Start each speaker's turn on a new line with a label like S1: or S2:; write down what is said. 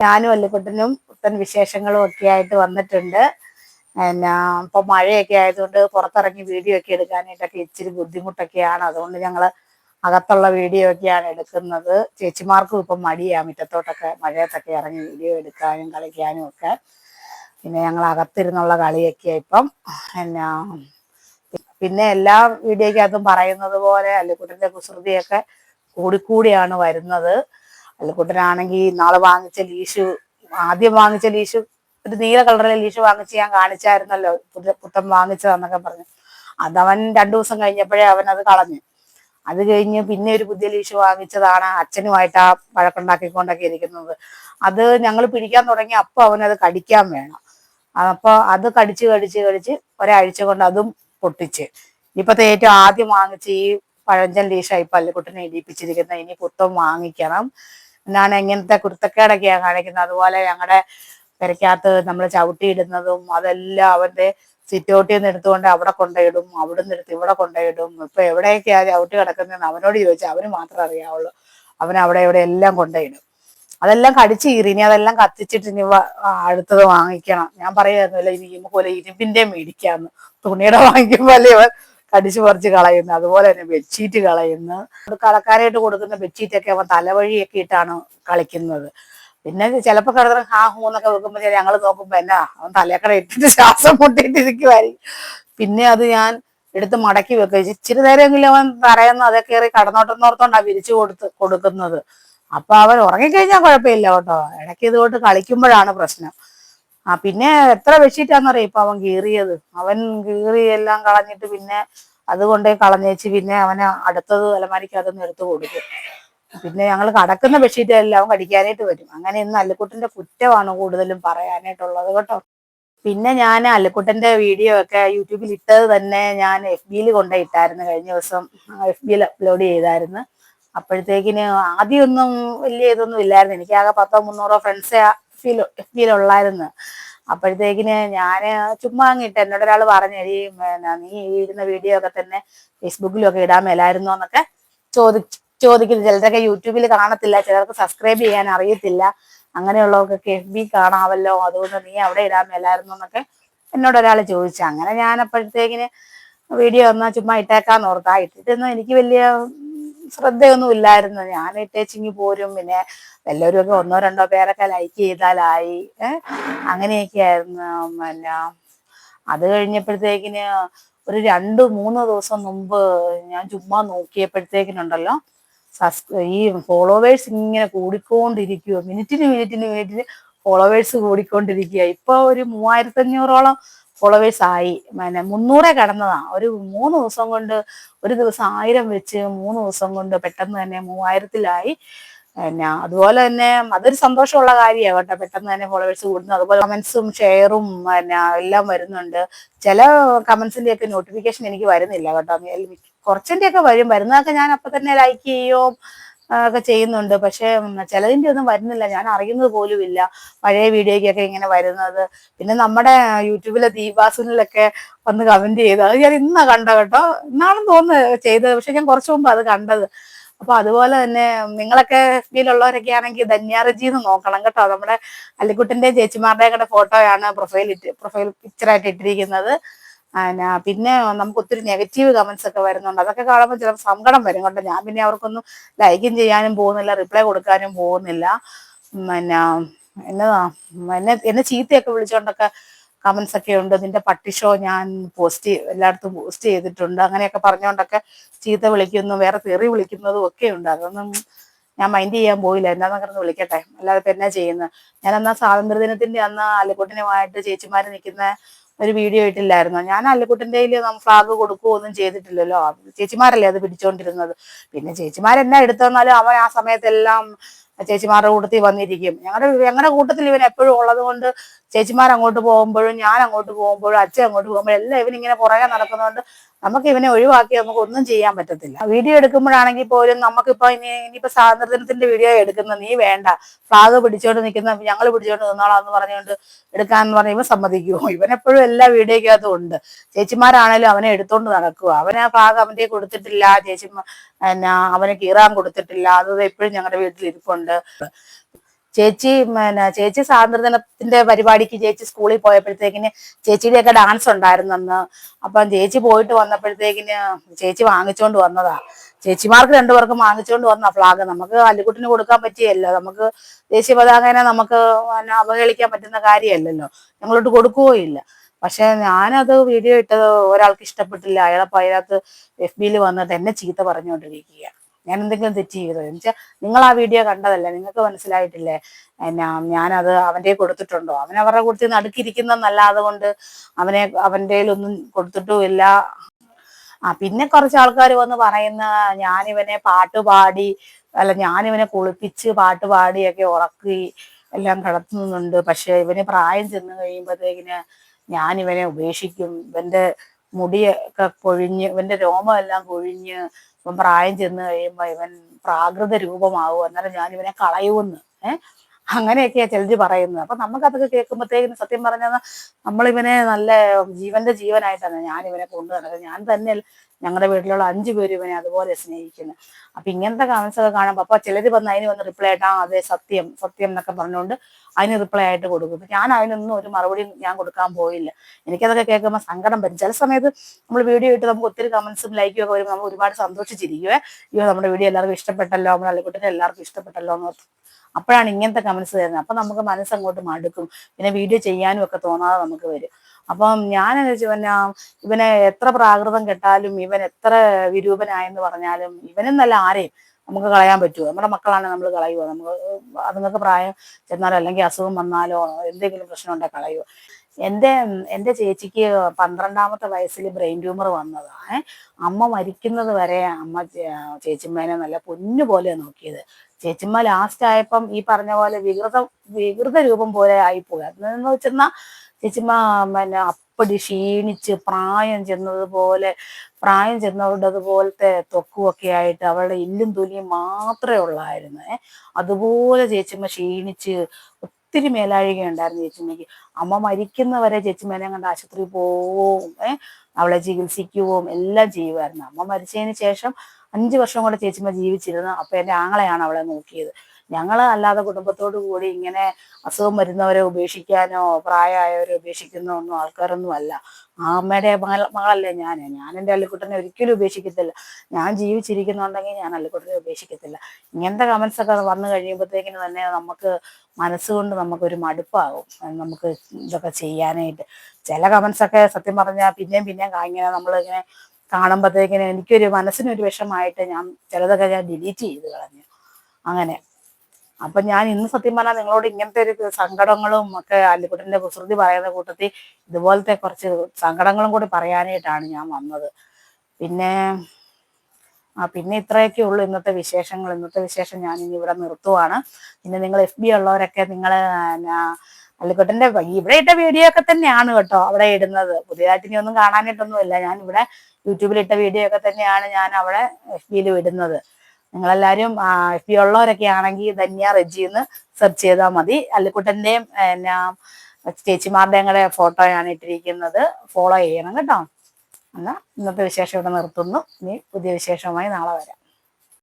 S1: ഞാനും അല്ലിക്കുട്ടനും പുത്തൻ വിശേഷങ്ങളും ഒക്കെ ആയിട്ട് വന്നിട്ടുണ്ട്. എന്നാ ഇപ്പൊ മഴയൊക്കെ ആയതുകൊണ്ട് പുറത്തിറങ്ങി വീഡിയോ ഒക്കെ എടുക്കാനായിട്ടൊക്കെ ഇച്ചിരി ബുദ്ധിമുട്ടൊക്കെയാണ്. അതുകൊണ്ട് ഞങ്ങൾ അകത്തുള്ള വീഡിയോ ഒക്കെയാണ് എടുക്കുന്നത്. ചേച്ചിമാർക്കും ഇപ്പം മടിയാ മുറ്റത്തോട്ടൊക്കെ മഴയത്തൊക്കെ ഇറങ്ങി വീഡിയോ എടുക്കാനും കളിക്കാനും ഒക്കെ. പിന്നെ ഞങ്ങൾ അകത്തിരുന്നുള്ള കളിയൊക്കെയാ ഇപ്പം. എന്നാ പിന്നെ എല്ലാ വീഡിയോക്കകത്തും പറയുന്നത് പോലെ അല്ലിക്കുട്ടന്റെ കുസൃതിയൊക്കെ കൂടിക്കൂടിയാണ് വരുന്നത്. അല്ലിക്കുട്ടനാണെങ്കിൽ നാളെ വാങ്ങിച്ച ലീഷു ആദ്യം വാങ്ങിച്ച ലീഷു ഒരു നീല കളറിലെ ലീഷു വാങ്ങിച്ച് ഞാൻ കാണിച്ചായിരുന്നല്ലോ പുതിയ പുത്തൻ വാങ്ങിച്ചതെന്നൊക്കെ പറഞ്ഞു. അതവൻ രണ്ടു ദിവസം കഴിഞ്ഞപ്പോഴേ അവൻ അത് കളഞ്ഞു. അത് കഴിഞ്ഞ് പിന്നെ ഒരു പുതിയ ലീഷ് വാങ്ങിച്ചതാണ് അച്ഛനുമായിട്ട് ആ വഴക്കുണ്ടാക്കിക്കൊണ്ടൊക്കെ ഇരിക്കുന്നത്. അത് ഞങ്ങൾ പിടിക്കാൻ തുടങ്ങി അപ്പൊ അവനത് കടിക്കാൻ വേണം. അപ്പൊ അത് കടിച്ച് കടിച്ച് കടിച്ച് ഒരാഴ്ച കൊണ്ട് അതും പൊട്ടിച്ച്. ഇപ്പത്തെ ഏറ്റവും ആദ്യം വാങ്ങിച്ച് ഈ പഴഞ്ചൻ ലീഷായി പല്ലുകുട്ടനെ ഇടിപ്പിച്ചിരിക്കുന്നത് ഇനി പുത്തം വാങ്ങിക്കണം. ഞാൻ ഇങ്ങനത്തെ കുരുത്തക്കേടൊക്കെയാണ് കാണിക്കുന്നത്. അതുപോലെ ഞങ്ങളുടെ പെരക്കകത്ത് നമ്മൾ ചവിട്ടിയിടുന്നതും അതെല്ലാം അവന്റെ സിറ്റൗട്ടിൽ നിന്ന് എടുത്തുകൊണ്ട് അവിടെ കൊണ്ടുപോയിടും അവിടെ നിന്ന് എടുത്ത് ഇവിടെ കൊണ്ടുപോയിടും. ഇപ്പൊ എവിടെയൊക്കെയാ ചവിട്ടി കിടക്കുന്നതെന്ന് അവനോട് ചോദിച്ചാൽ അവന് മാത്രമേ അറിയാവുള്ളൂ. അവൻ അവിടെ ഇവിടെ എല്ലാം കൊണ്ടുപോയിടും. അതെല്ലാം കടിച്ചു കീറി. ഇനി അതെല്ലാം കത്തിച്ചിട്ട് ഇനി അടുത്തത് വാങ്ങിക്കണം. ഞാൻ പറയായിരുന്നല്ലോ ഇനി പോലെ ഇരുമ്പിന്റെ മേടിക്കാന്ന്. തുണിയുടെ വാങ്ങിക്കുമ്പോൾ അല്ലേ കടിച്ചു പറിച്ച് കളയുന്നു അതുപോലെ തന്നെ ബെഡ്ഷീറ്റ് കളയുന്നു അത് കളക്കാനായിട്ട് കൊടുക്കുന്ന ബെഡ്ഷീറ്റൊക്കെ അവൻ തലവഴിയൊക്കെ ഇട്ടാണ് കളിക്കുന്നത്. പിന്നെ ചിലപ്പോൾ കിടന്ന് ഹാ ഹൂ എന്നൊക്കെ വെക്കുമ്പോൾ ഞങ്ങൾ നോക്കുമ്പോൾ എന്നാ അവൻ തലക്കട ഇട്ടിട്ട് ശ്വാസം മുട്ടിയിട്ടിരിക്കുമായിരിക്കും പിന്നെ അത് ഞാൻ എടുത്ത് മടക്കി വെക്കുക ഇച്ചിരി നേരമെങ്കിലും അവൻ പറയുന്നു അതൊക്കെ കയറി കടന്നോട്ടെന്നോർത്തോണ്ടാ വിരിച്ചു കൊടുത്ത് കൊടുക്കുന്നത്. അപ്പൊ അവൻ ഉറങ്ങിക്കഴിഞ്ഞാൽ കുഴപ്പമില്ല കേട്ടോ. ഇടയ്ക്ക് ഇതുകൊണ്ട് കളിക്കുമ്പോഴാണ് പ്രശ്നം. ആ പിന്നെ എത്ര ബെഡ്ഷീറ്റാന്നറിയാം ഇപ്പൊ അവൻ കീറിയത്? അവൻ കീറി എല്ലാം കളഞ്ഞിട്ട് പിന്നെ അതുകൊണ്ടേ കളഞ്ഞേച്ച് പിന്നെ അവന് അടുത്തത് അലമാരിക്ക് അതൊന്ന് എടുത്തു കൊടുക്കും. പിന്നെ ഞങ്ങൾ കടക്കുന്ന ബെഡ്ഷീറ്റ് എല്ലാം കടിക്കാനായിട്ട് വരും. അങ്ങനെ ഇന്ന് അല്ലുക്കുട്ടിന്റെ കുറ്റമാണ് കൂടുതലും പറയാനായിട്ടുള്ളത് കേട്ടോ. പിന്നെ ഞാൻ അല്ലുക്കുട്ടന്റെ വീഡിയോ ഒക്കെ യൂട്യൂബിൽ ഇട്ടത് തന്നെ ഞാൻ എഫ് ബിയിൽ കൊണ്ടേ ഇട്ടായിരുന്നു കഴിഞ്ഞ ദിവസം. എഫ് ബിയിൽ അപ്ലോഡ് ചെയ്തായിരുന്നു. അപ്പോഴത്തേക്കിന് ആദ്യമൊന്നും വലിയ ഇതൊന്നും ഇല്ലായിരുന്നു. എനിക്ക് ആകെ പത്തോ മുന്നൂറോ ഫ്രണ്ട്സേ ഫീൽ ഫീൽ ഉള്ളായിരുന്നു. അപ്പോഴത്തേക്കിന് ഞാൻ ചുമ്മാ അങ്ങിട്ട് എന്നോട് ഒരാൾ പറഞ്ഞു ഈ പിന്നെ നീ ഇടുന്ന വീഡിയോ ഒക്കെ തന്നെ ഫേസ്ബുക്കിലും ഒക്കെ ഇടാൻ മേലായിരുന്നോ എന്നൊക്കെ ചോദി ചോദിക്കുന്നു. ചിലരൊക്കെ യൂട്യൂബിൽ കാണത്തില്ല ചിലർക്ക് സബ്സ്ക്രൈബ് ചെയ്യാൻ അറിയത്തില്ല. അങ്ങനെയുള്ളവർക്കൊക്കെ എഫ് ബി കാണാമല്ലോ അതുകൊണ്ട് നീ അവിടെ ഇടാൻ മേലായിരുന്നു എന്നൊക്കെ എന്നോട് ഒരാൾ ചോദിച്ചു. അങ്ങനെ ഞാൻ അപ്പോഴത്തേക്കിന് വീഡിയോ ഒന്ന് ചുമ്മാ ഇട്ടേക്കാന്ന് ഓർത്താ. ഇട്ടിട്ടൊന്നും എനിക്ക് വലിയ ശ്രദ്ധയൊന്നും ഇല്ലായിരുന്നു ഞാൻ ഇട്ടേച്ചിങ് പോരും. പിന്നെ എല്ലാവരും ഒക്കെ ഒന്നോ രണ്ടോ പേരൊക്കെ ലൈക്ക് ചെയ്താലായി. അങ്ങനെയൊക്കെ ആയിരുന്നു പിന്നെ അത് കഴിഞ്ഞപ്പോഴത്തേക്കിന് ഒരു രണ്ട് മൂന്ന് ദിവസം മുമ്പ് ഞാൻ ചുമ്മാ നോക്കിയപ്പോഴത്തേക്കിനുണ്ടല്ലോ സസ് ഈ ഫോളോവേഴ്സ് ഇങ്ങനെ കൂടിക്കൊണ്ടിരിക്കുക മിനിറ്റിന് മിനിറ്റിന് മിനിറ്റിന് ഫോളോവേഴ്സ് കൂടിക്കൊണ്ടിരിക്കുക ഇപ്പൊ ഒരു മൂവായിരത്തി അഞ്ഞൂറോളം ഫോളോവേഴ്സ് ആയി. പിന്നെ മുന്നൂറെ കടന്നതാ. ഒരു മൂന്ന് ദിവസം കൊണ്ട് ഒരു ദിവസം ആയിരം വെച്ച് മൂന്ന് ദിവസം കൊണ്ട് പെട്ടെന്ന് തന്നെ മൂവായിരത്തിലായി. പിന്നെ അതുപോലെ തന്നെ അതൊരു സന്തോഷമുള്ള കാര്യമാണ് കേട്ടോ. പെട്ടെന്ന് തന്നെ ഫോളോവേഴ്സ് കൂടുന്നു അതുപോലെ കമൻസും ഷെയറും പിന്നെ എല്ലാം വരുന്നുണ്ട്. ചില കമൻസിന്റെ ഒക്കെ നോട്ടിഫിക്കേഷൻ എനിക്ക് വരുന്നില്ല കേട്ടോ. കുറച്ചിന്റെ ഒക്കെ വരും. വരുന്നതൊക്കെ ഞാൻ അപ്പൊ തന്നെ ലൈക്ക് ചെയ്യും. ഒക്കെ ചെയ്യുന്നുണ്ട്. പക്ഷെ ചിലതിന്റെ ഒന്നും വരുന്നില്ല. ഞാൻ അറിയുന്നത് പോലും ഇല്ല പഴയ വീഡിയോയ്ക്കൊക്കെ ഇങ്ങനെ വരുന്നത്. പിന്നെ നമ്മുടെ യൂട്യൂബിലെ ദീപാസുനിലൊക്കെ വന്ന് കമന്റ് ചെയ്ത് അത് ഞാൻ ഇന്നാ കണ്ട കേട്ടോ. ഇന്നാണെന്ന് തോന്നുന്നത് ചെയ്തത്. പക്ഷെ ഞാൻ കുറച്ചു മുമ്പ് അത് കണ്ടത്. അപ്പൊ അതുപോലെ തന്നെ നിങ്ങളൊക്കെ ഫീലുള്ളവരൊക്കെ ആണെങ്കിൽ ധന്യാറജി എന്ന് നോക്കണം കേട്ടോ. നമ്മുടെ അല്ലിക്കുട്ടിന്റെ ചേച്ചിമാരുടെയും കൂടെ ഫോട്ടോയാണ് പ്രൊഫൈൽ പ്രൊഫൈൽ പിക്ചറായിട്ട് ഇട്ടിരിക്കുന്നത്. പിന്നെ നമുക്ക് ഒത്തിരി നെഗറ്റീവ് കമന്റ്സ് ഒക്കെ വരുന്നുണ്ട്. അതൊക്കെ കാണുമ്പോൾ ചിലപ്പോൾ സങ്കടം വരും കേട്ടോ. ഞാൻ പിന്നെ അവർക്കൊന്നും ലൈക്കും ചെയ്യാനും പോകുന്നില്ല റിപ്ലൈ കൊടുക്കാനും പോകുന്നില്ല. പിന്നെ എന്നതാ എന്നെ എന്നെ ചീത്തയൊക്കെ വിളിച്ചുകൊണ്ടൊക്കെ കമന്റ്സ് ഒക്കെ ഉണ്ട്. നിന്റെ പട്ടി ഷോ ഞാൻ പോസ്റ്റ് എല്ലായിടത്തും പോസ്റ്റ് ചെയ്തിട്ടുണ്ട്. അങ്ങനെയൊക്കെ പറഞ്ഞുകൊണ്ടൊക്കെ ചീത്ത വിളിക്കുന്നു വേറെ തെറി വിളിക്കുന്നതും ഒക്കെ ഉണ്ട്. അതൊന്നും ഞാൻ മൈൻഡ് ചെയ്യാൻ പോയില്ല. എന്നാന്ന് കിടന്ന് വിളിക്കട്ടെ. അല്ലാതെ ഇപ്പൊ എന്നാ ചെയ്യുന്നത് ഞാൻ എന്നാ സ്വാതന്ത്ര്യദിനത്തിന്റെ അന്ന് അല്ലിക്കുട്ടനുമായിട്ട് ചേച്ചിമാര് നിൽക്കുന്ന ഒരു വീഡിയോ ഇട്ടില്ലായിരുന്നോ? ഞാൻ അല്ലിക്കുട്ടിന്റെ ഫ്ലാഗ് കൊടുക്കുകയോ ഒന്നും ചെയ്തിട്ടില്ലല്ലോ. ചേച്ചിമാരല്ലേ അത് പിടിച്ചോണ്ടിരുന്നത്? പിന്നെ ചേച്ചിമാരെന്നാ എടുത്തു തന്നാലും അവൻ ആ സമയത്തെല്ലാം ചേച്ചിമാരുടെ കൂട്ടത്തിൽ വന്നിരിക്കും. ഞങ്ങളുടെ ഞങ്ങളുടെ കൂട്ടത്തിൽ ഇവൻ എപ്പോഴും ഉള്ളത് കൊണ്ട് ചേച്ചിമാർ അങ്ങോട്ട് പോകുമ്പോഴും ഞാൻ അങ്ങോട്ട് പോകുമ്പോഴും അച്ഛൻ അങ്ങോട്ട് പോകുമ്പോഴും എല്ലാം ഇവൻ ഇങ്ങനെ പുറകെ നടക്കുന്നതുകൊണ്ട് നമുക്ക് ഇവനെ ഒഴിവാക്കി നമുക്ക് ഒന്നും ചെയ്യാൻ പറ്റത്തില്ല. വീഡിയോ എടുക്കുമ്പോഴാണെങ്കിൽ പോലും നമുക്കിപ്പോ ഇനി ഇനിയിപ്പോ സ്വാതന്ത്ര്യത്തിന്റെ വീഡിയോ എടുക്കുന്ന നീ വേണ്ട. ഫ്ലാഗ് പിടിച്ചോണ്ട് നിൽക്കുന്ന ഞങ്ങൾ പിടിച്ചോണ്ട് നിന്നോളാം എന്ന് പറഞ്ഞുകൊണ്ട് എടുക്കാന്ന് പറഞ്ഞ ഇവൻ സമ്മതിക്കുമോ ഇവനെപ്പോഴും എല്ലാ വീഡിയോയ്ക്കകത്തും ഉണ്ട്. ചേച്ചിമാരാണേലും അവനെ എടുത്തോണ്ട് നടക്കുക അവന് ആ ഫ്ലാഗ് അവന്റെ കൊടുത്തിട്ടില്ല. ചേച്ചിമാ എന്നാ അവന് കീറാൻ കൊടുത്തിട്ടില്ല. അത് എപ്പോഴും ഞങ്ങളുടെ വീട്ടിൽ ഇരിപ്പുണ്ട് ചേച്ചി പിന്നെ ചേച്ചി സ്വാതന്ത്ര്യദിനത്തിന്റെ പരിപാടിക്ക് ചേച്ചി സ്കൂളിൽ പോയപ്പോഴത്തേക്കിന് ചേച്ചിയുടെയൊക്കെ ഡാൻസ് ഉണ്ടായിരുന്നു അന്ന്. അപ്പം ചേച്ചി പോയിട്ട് വന്നപ്പോഴത്തേക്കിന് ചേച്ചി വാങ്ങിച്ചുകൊണ്ട് വന്നതാ. ചേച്ചിമാർക്ക് രണ്ടുപേർക്കും വാങ്ങിച്ചുകൊണ്ട് വന്ന ഫ്ലാഗ് നമുക്ക് അല്ലുകുട്ടിന് കൊടുക്കാൻ പറ്റിയല്ലോ. നമുക്ക് ദേശീയ പതാകനെ നമുക്ക് അവഹേളിക്കാൻ പറ്റുന്ന കാര്യമല്ലല്ലോ. ഞങ്ങളോട്ട് കൊടുക്കുകയില്ല പക്ഷെ ഞാനത് വീഡിയോ ഇട്ടത് ഒരാൾക്ക് ഇഷ്ടപ്പെട്ടില്ല. അയാളെ അതിനകത്ത് എഫ് ബിയിൽ വന്നിട്ട് എന്നെ ചീത്ത പറഞ്ഞുകൊണ്ടിരിക്കുക ഞാൻ എന്തെങ്കിലും തെറ്റ് ചെയ്തോ? എന്ന് വെച്ചാൽ നിങ്ങൾ ആ വീഡിയോ കണ്ടതല്ലേ? നിങ്ങൾക്ക് മനസ്സിലായിട്ടില്ലേ? എന്നാ ഞാനത് അവന്റെ കൊടുത്തിട്ടുണ്ടോ? അവൻ അവരുടെ കൊടുത്ത് നടുക്കിരിക്കുന്നതല്ലാതെ കൊണ്ട് അവനെ അവന്റെ ഒന്നും കൊടുത്തിട്ടുമില്ല. ആ പിന്നെ കുറച്ച് ആൾക്കാർ വന്ന് പറയുന്ന ഞാനിവനെ പാട്ട് പാടി അല്ല ഞാനിവനെ കുളിപ്പിച്ച് പാട്ട് പാടിയൊക്കെ ഉറക്കി എല്ലാം കിടത്തുന്നുണ്ട്. പക്ഷെ ഇവന് പ്രായം ചെന്ന് കഴിയുമ്പോഴത്തേക്കിന് ഞാനിവനെ ഉപേക്ഷിക്കും. ഇവന്റെ മുടിയൊക്കെ കൊഴിഞ്ഞ് ഇവന്റെ രോമമെല്ലാം കൊഴിഞ്ഞ് ഇവൻ പ്രായം ചെന്ന് കഴിയുമ്പോൾ ഇവൻ പ്രാകൃത രൂപമാവും അന്നേരം ഞാൻ ഇവനെ കളയുമെന്ന്. ഏഹ് അങ്ങനെയൊക്കെയാ ചിലര് പറയുന്നത്. അപ്പൊ നമുക്കതൊക്കെ കേൾക്കുമ്പോഴത്തേക്കും സത്യം പറഞ്ഞാൽ നമ്മളിവനെ നല്ല ജീവന്റെ ജീവനായിട്ടാണ് ഞാൻ ഇവനെ കൊണ്ടു ഞാൻ തന്നെ ഞങ്ങളുടെ വീട്ടിലുള്ള അഞ്ചു പേര് ഇവനെ അതുപോലെ സ്നേഹിക്കുന്നു. അപ്പൊ ഇങ്ങനത്തെ കമന്റ്സ് ഒക്കെ കാണുമ്പോൾ അപ്പൊ ചിലര് വന്ന് അതിന് വന്ന് റിപ്ലൈ ആയിട്ട് ആ അതെ സത്യം സത്യം എന്നൊക്കെ പറഞ്ഞുകൊണ്ട് അതിന് റിപ്ലൈ ആയിട്ട് കൊടുക്കും. ഞാൻ അതിനൊന്നും ഒരു മറുപടി ഞാൻ കൊടുക്കാൻ പോയില്ല. എനിക്കതൊക്കെ കേൾക്കുമ്പോൾ സങ്കടം വരും. ചില സമയത്ത് നമ്മൾ വീഡിയോ ഇട്ട് നമുക്ക് ഒത്തിരി കമന്റ്സും ലൈക്കും ഒക്കെ വരുമ്പോൾ നമ്മൾ ഒരുപാട് സന്തോഷിച്ചിരിക്കുവേ. അയ്യോ നമ്മുടെ വീഡിയോ എല്ലാവർക്കും ഇഷ്ടപ്പെട്ടല്ലോ നമ്മുടെ അല്ലിക്കുട്ടിനെ എല്ലാവർക്കും ഇഷ്ടപ്പെട്ടല്ലോ എന്ന് അപ്പോഴാണ് ഇങ്ങനത്തെ കമന്റ്സ് തരുന്നത് അപ്പൊ നമുക്ക് മനസ്സങ്ങോട്ട് മടുക്കും. പിന്നെ വീഡിയോ ചെയ്യാനും ഒക്കെ തോന്നാതെ നമുക്ക് വരും. അപ്പം ഞാൻ പിന്നെ ഇവനെ എത്ര പ്രാകൃതം കെട്ടാലും ഇവൻ എത്ര വിരൂപനായെന്ന് പറഞ്ഞാലും ഇവനെന്നല്ല ആരെയും നമുക്ക് കളയാൻ പറ്റുമോ നമ്മുടെ മക്കളാണ് നമ്മൾ കളയുമോ നമുക്ക് അതുങ്ങൾക്ക് പ്രായം ചെന്നാലോ അല്ലെങ്കിൽ അസുഖം വന്നാലോ എന്തെങ്കിലും പ്രശ്നം ഉണ്ടെങ്കിൽ കളയുമോ എന്റെ എന്റെ ചേച്ചിക്ക് പന്ത്രണ്ടാമത്തെ വയസ്സിൽ ബ്രെയിൻ ട്യൂമർ വന്നതാണ് അമ്മ മരിക്കുന്നത് വരെ അമ്മ ചേച്ചിമ്മേനെ നല്ല പൊന്നു പോലെ നോക്കിയത്. ചേച്ചിമ്മ ലാസ്റ്റ് ആയപ്പം ഈ പറഞ്ഞ പോലെ വികൃത വികൃത രൂപം പോലെ ആയിപ്പോയി. അതെന്ന് വെച്ചെന്നാൽ ചേച്ചിമ്മ പിന്നെ അപ്പടി ക്ഷീണിച്ച് പ്രായം ചെന്നതുപോലെ പ്രായം ചെന്നതുപോലത്തെ തൊക്കുമൊക്കെ ആയിട്ട് അവളുടെ ഇല്ലും തൊലിയും മാത്രമേ ഉള്ളായിരുന്നു. അതുപോലെ ചേച്ചിമ്മ ക്ഷീണിച്ച് ഒത്തിരി മേലാഴിക ഉണ്ടായിരുന്നു ചേച്ചിമ്മയ്ക്ക് അമ്മ മരിക്കുന്നവരെ ചേച്ചിമ്മേനെ കണ്ട് ആശുപത്രി പോവും അവളെ ചികിത്സിക്കുകയും എല്ലാം ചെയ്യുമായിരുന്നു. അമ്മ മരിച്ചതിന് ശേഷം അഞ്ചു വർഷം കൂടെ ചേച്ചിമ്മ ജീവിച്ചിരുന്നു. അപ്പൊ എന്റെ ആങ്ങളെയാണ് അവളെ നോക്കിയത്. ഞങ്ങൾ അല്ലാതെ കുടുംബത്തോടു കൂടി ഇങ്ങനെ അസുഖം വരുന്നവരെ ഉപേക്ഷിക്കാനോ പ്രായമായവരെ ഉപേക്ഷിക്കുന്നോ ഒന്നും ആൾക്കാരൊന്നും അല്ല ആ അമ്മയുടെ മകളല്ലേ ഞാൻ ഞാൻ എന്റെ അല്ലിക്കുട്ടനെ ഒരിക്കലും ഉപേക്ഷിക്കത്തില്ല. ഞാൻ ജീവിച്ചിരിക്കുന്നുണ്ടെങ്കിൽ ഞാൻ അല്ലിക്കുട്ടനെ ഉപേക്ഷിക്കത്തില്ല. ഇങ്ങനത്തെ കമൻസ് ഒക്കെ വന്നു കഴിയുമ്പോഴത്തേക്കിന് തന്നെ നമുക്ക് മനസ്സുകൊണ്ട് നമുക്കൊരു മടുപ്പാകും. നമുക്ക് ഇതൊക്കെ ചെയ്യാനായിട്ട്. ചില കമൻസ് ഒക്കെ സത്യം പറഞ്ഞാൽ പിന്നെയും പിന്നെയും ഇങ്ങനെ നമ്മളിങ്ങനെ കാണുമ്പോഴത്തേക്കിന് എനിക്കൊരു മനസ്സിനൊരു വിഷമായിട്ട് ഞാൻ ചിലതൊക്കെ ഞാൻ ഡിലീറ്റ് ചെയ്ത് കളഞ്ഞു. അങ്ങനെ. അപ്പൊ ഞാൻ ഇന്ന് സത്യം പറഞ്ഞാൽ നിങ്ങളോട് ഇങ്ങനത്തെ ഒരു സങ്കടങ്ങളും ഒക്കെ അല്ലിക്കുട്ടന്റെ കുസൃതി പറയുന്ന കൂട്ടത്തിൽ ഇതുപോലത്തെ കുറച്ച് സങ്കടങ്ങളും കൂടി പറയാനായിട്ടാണ് ഞാൻ വന്നത്. പിന്നെ ആ പിന്നെ ഇത്രയൊക്കെ ഉള്ളൂ ഇന്നത്തെ വിശേഷങ്ങൾ. ഇന്നത്തെ വിശേഷം ഞാൻ ഇനി ഇവിടെ നിർത്തുവാണ്. പിന്നെ നിങ്ങൾ എഫ് ബി ഉള്ളവരൊക്കെ നിങ്ങൾ അല്ലിക്കുട്ടന്റെ ഇവിടെ ഇട്ട വീഡിയോ ഒക്കെ തന്നെയാണ് കേട്ടോ അവിടെ ഇടുന്നത്. പുതിയതായിട്ട് ഇനി ഒന്നും കാണാനായിട്ടൊന്നുമില്ല. ഞാൻ ഇവിടെ യൂട്യൂബിൽ ഇട്ട വീഡിയോ ഒക്കെ തന്നെയാണ് ഞാൻ അവിടെ എഫ് ബിയിൽ ഇടുന്നത്. നിങ്ങളെല്ലാവരും എഫ് ബി ഉള്ളവരൊക്കെ ആണെങ്കിൽ ധന്യ റെജി എന്ന് സെർച്ച് ചെയ്താൽ മതി. അല്ലിക്കുട്ടന്റെയും പിന്നെ ചേച്ചിമാരുടെയും കൂടെ ഫോട്ടോയാണ് ഇട്ടിരിക്കുന്നത്. ഫോളോ ചെയ്യണം കേട്ടോ. എന്നാൽ ഇന്നത്തെ വിശേഷം ഇവിടെ നിർത്തുന്നു. ഇനി പുതിയ വിശേഷമായി നാളെ വരാം.